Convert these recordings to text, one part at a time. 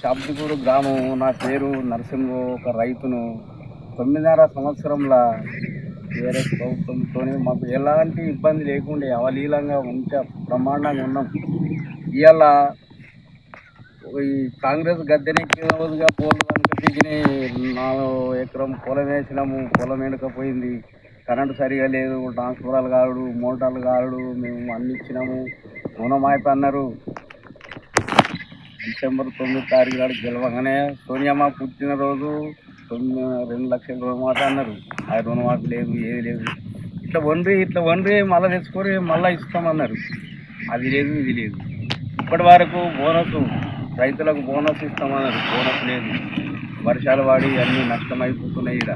శాబ్దిపూర్ గ్రామం నా పేరు నరసింహ ఒక రైతును. తొమ్మిదిన్నర సంవత్సరంలో వేరే ప్రభుత్వంతో మాకు ఎలాంటి ఇబ్బంది లేకుండా అవలీలంగా ఉంచ బ్రహ్మాండంగా ఉన్నాం. ఇవాళ ఈ కాంగ్రెస్ గద్దెనెక్కిన రోజుగా పోలు కనుక దిగినాయి నాలుగు ఎకరం పొలం వేసినాము. పొలం వెనుకపోయింది కరెంటు సరిగా లేదు. ట్రాన్స్ఫరాలు కాడు మోటార్లు కాడు మేము అన్ని ఇచ్చినాము. రుణమాయిపి అన్నారు. డిసెంబర్ తొమ్మిది తారీఖు నాడు గెలవగానే సోనియమ్మ పుట్టినరోజు తొమ్మిది రెండు లక్షల రుణమాట అన్నారు. ఆ రుణమాట లేదు ఏది లేదు. ఇట్లా వండ్రి ఇట్లా వండ్రి మళ్ళీ తెచ్చుకొని మళ్ళీ ఇస్తామన్నారు. అది లేదు ఇది లేదు. ఇప్పటి వరకు బోనస్ రైతులకు బోనస్ ఇస్తామన్నారు. బోనస్ లేదు. వర్షాలు పడి అన్నీ నష్టమైపోతున్నాయి ఇక్కడ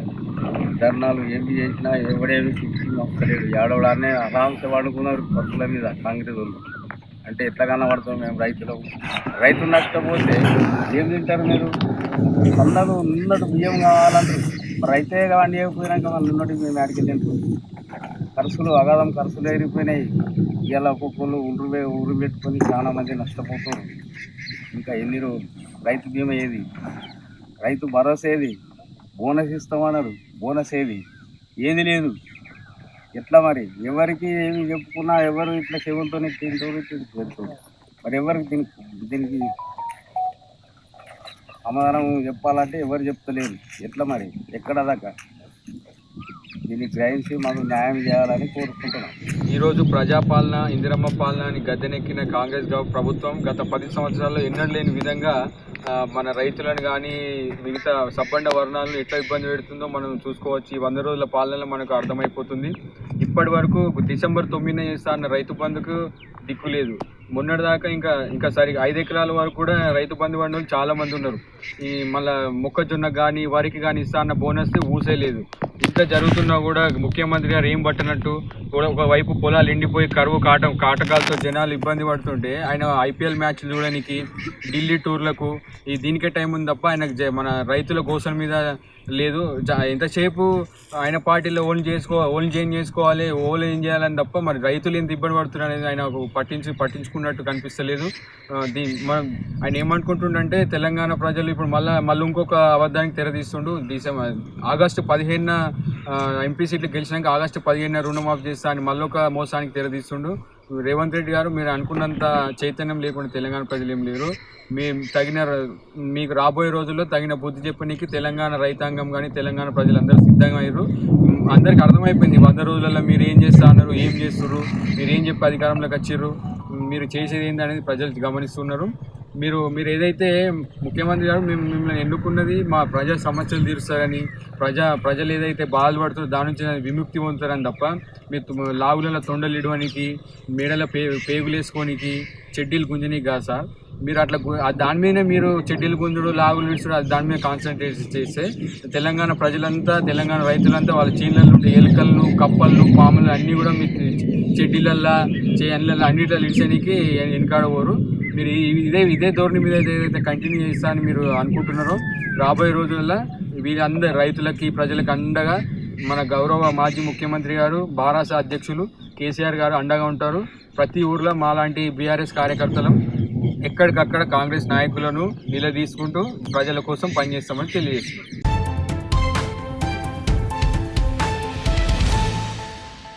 ధర్నాలు ఏమి చేసినా ఎవడేమి చూసి వస్తలేదు. ఏడవడానే అరాంశ వాడుకున్నారు పట్టుల మీద కాంగ్రెస్ వాళ్ళు. అంటే ఎట్లా కనబడతాం మేము రైతులకు రైతు నష్టపోతే ఏం తింటారు మీరు? అందరూ నిన్నటి బియ్యం కావాలంటే రైతే కావండి అయిపోయినాక వాళ్ళు నిన్నటి మేము ఆడికి తింటాం. ఖర్చులు అగాధం ఖర్చులు ఎగిరిపోయినాయి ఇలా ఒక్కొక్కరు ఊరు వే- పెట్టుకొని చాలా మంది నష్టపోతారు ఇంకా ఎన్ని రోజులు రైతు బీమా ఏది? రైతు భరోసా ఏది? బోనస్ ఇస్తామన్నారు. బోనస్ ఏది? ఏది లేదు. ఎట్లా మరి? ఎవరికి ఏమి చెప్పుకున్నా ఎవరు ఇట్లా చెవులతో తింటారు పెడుతుంది మరి ఎవరికి దీనికి దీనికి సమాధానం చెప్పాలంటే ఎవరు చెప్తలేరు. ఎట్లా మరి? ఎక్కడ దాకా? దీన్ని గ్రహించి మాకు న్యాయం చేయాలని కోరుకుంటున్నాం. ఈరోజు ప్రజాపాలన ఇందిరమ్మ పాలన అని గద్దెనెక్కిన కాంగ్రెస్ ప్రభుత్వం గత పది సంవత్సరాల్లో ఎన్నడూ లేని విధంగా మన రైతులను కానీ మిగతా సబ్బండ వర్ణాలను ఎట్లా ఇబ్బంది పెడుతుందో మనం చూసుకోవచ్చు. ఈ వంద రోజుల పాలనలో మనకు అర్థమైపోతుంది. ఇప్పటి వరకు డిసెంబర్ తొమ్మిదిన చేస్తా అన్న రైతు బంధుకు దిక్కు లేదు. మొన్నటిదాకా ఇంకా ఇంకా సరిగా ఐదు ఎకరాల వరకు కూడా రైతు బంధు పడిన వాళ్ళు ఉన్నారు. ఈ మళ్ళీ మొక్కజొన్న కానీ వరికి కానీ ఇస్తా అన్న బోనస్ ఊసే లేదు. ఇంత జరుగుతున్నా కూడా ముఖ్యమంత్రి గారు ఏం పట్టినట్టు ఒకవైపు పొలాలు ఎండిపోయి కరువు కాటం కాటకాలతో జనాలు ఇబ్బంది పడుతుంటే ఆయన ఐపీఎల్ మ్యాచ్లు చూడడానికి ఢిల్లీ టూర్లకు ఈ దీనికే టైం ఉంది తప్ప ఆయనకు జ- మన రైతుల కోసం మీద లేదు. జ- ఎంతసేపు ఆయన పార్టీలో ఓన్ చేసుకో ఓన్ చేంజ్ చేసుకోవాలి ఓన్ ఏం చేయాలని తప్ప మరి రైతులు ఎంత ఇబ్బంది పడుతున్నారు అనేది ఆయన పట్టించి పట్టించుకున్నట్టు కనిపిస్తలేదు. దీ దీని మనం ఆయన ఏమనుకుంటుండంటే తెలంగాణ ప్రజలు ఇప్పుడు మళ్ళీ మళ్ళీ ఇంకొక అబద్ధానికి తెరదీస్తుండు డిసెంబర్ ఆగస్టు పదిహేనున ఎంపీ సీట్లు గెలిచినాక ఆగస్టు పదిహేనున రుణమాఫీ చేసి అని మళ్ళీ ఒక మోసానికి తెరదీస్తుండు. రేవంత్ రెడ్డి గారు మీరు అనుకున్నంత చైతన్యం లేకుండా తెలంగాణ ప్రజలు ఏం లేరు. మేము తగిన ర- మీకు రాబోయే రోజుల్లో తగిన బుద్ధి చెప్పనీకి తెలంగాణ రైతాంగం కానీ తెలంగాణ ప్రజలందరూ సిద్ధంగా అయ్యారు. అందరికి అర్థమైపోయింది వంద రోజులలో మీరు ఏం చేస్తా అన్నారు ఏం చేస్తున్నారు మీరు ఏం చెప్పి అధికారంలోకి వచ్చిర్రు మీరు చేసేది ఏంటి అనేది ప్రజలు గమనిస్తున్నారు. మీరు మీరు ఏదైతే ముఖ్యమంత్రి గారు మేము మిమ్మల్ని ఎన్నుకున్నది మా ప్రజా సమస్యలు తీరుస్తారని ప్రజా ప్రజలు ఏదైతే బాధపడుతారో దాని నుంచి విముక్తి పొందుతారని తప్ప మీరు తుమ్మ- లాగులలో తొండలు ఇడవనికి మేడల పే పేగులు వేసుకోనికి చెడ్డీలు గుంజనీకి కాదు సార్. మీరు అట్లా దాని మీదనే మీరు చెడ్డీలు గుంజుడు లాగులు విడుచుడు అది దాని మీద కాన్సన్ట్రేట్ చేస్తే తెలంగాణ ప్రజలంతా తెలంగాణ రైతులంతా వాళ్ళ చేనులలో ఉండే ఎలుకలను కప్పలను పాములు అన్నీ కూడా మీ చెడ్డీలల్లా చేయన్లల్లో అన్నిటిలో ఇడిచడానికి వెనకాడబోరు మీరు ఇదే ఇదే ధోరణి మీద ఏదైతే కంటిన్యూ చేస్తా అని మీరు అనుకుంటున్నారో రాబోయే రోజుల్లో వీళ్ళందరూ రైతులకి ప్రజలకు అండగా మన గౌరవ మాజీ ముఖ్యమంత్రి గారు బారాస అధ్యక్షులు కేసీఆర్ గారు అండగా ఉంటారు. ప్రతి ఊర్లో మాలాంటి బీఆర్ఎస్ కార్యకర్తలు ఎక్కడికక్కడ కాంగ్రెస్ నాయకులను నిలదీసుకుంటూ ప్రజల కోసం పనిచేస్తామని తెలియజేస్తున్నారు